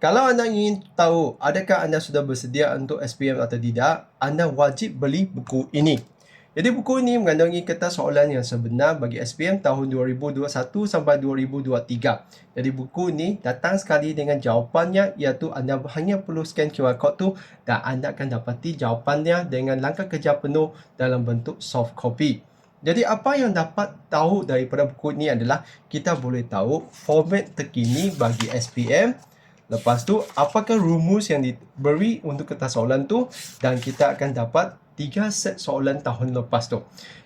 Kalau anda ingin tahu adakah anda sudah bersedia untuk SPM atau tidak, anda wajib beli buku ini. Jadi buku ini mengandungi kertas soalan yang sebenar bagi SPM tahun 2021 sampai 2023. Jadi buku ini datang sekali dengan jawapannya iaitu anda hanya perlu scan QR code tu dan anda akan dapati jawapannya dengan langkah kerja penuh dalam bentuk soft copy. Jadi apa yang dapat tahu daripada buku ini adalah kita boleh tahu format terkini bagi SPM Lepas tu, apakah rumus yang diberi untuk kertas soalan tu dan kita akan dapat tiga set soalan tahun lepas tu.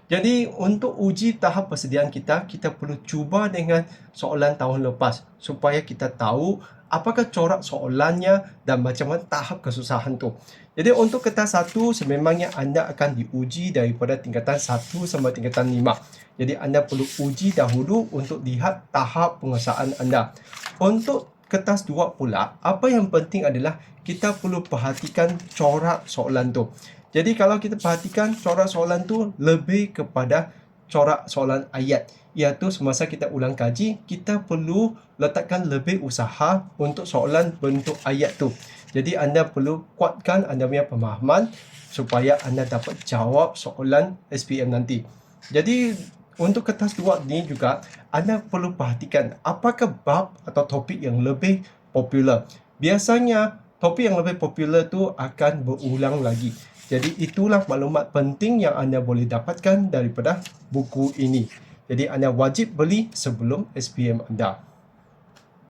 Jadi, untuk uji tahap persediaan kita, kita perlu cuba dengan soalan tahun lepas supaya kita tahu apakah corak soalannya dan macam mana tahap kesusahan tu. Jadi, untuk kertas satu, sememangnya anda akan diuji daripada tingkatan satu sampai tingkatan lima. Jadi, anda perlu uji dahulu untuk lihat tahap penguasaan anda. Untuk kertas dua pula, apa yang penting adalah kita perlu perhatikan corak soalan tu. Jadi kalau kita perhatikan corak soalan tu lebih kepada corak soalan ayat. Iaitu semasa kita ulang kaji, kita perlu letakkan lebih usaha untuk soalan bentuk ayat tu. Jadi anda perlu kuatkan anda punya pemahaman supaya anda dapat jawab soalan SPM nanti. Jadi untuk kertas dua ni juga anda perlu perhatikan apakah bab atau topik yang lebih popular. Biasanya topik yang lebih popular tu akan berulang lagi. Jadi itulah maklumat penting yang anda boleh dapatkan daripada buku ini. Jadi anda wajib beli sebelum SPM anda.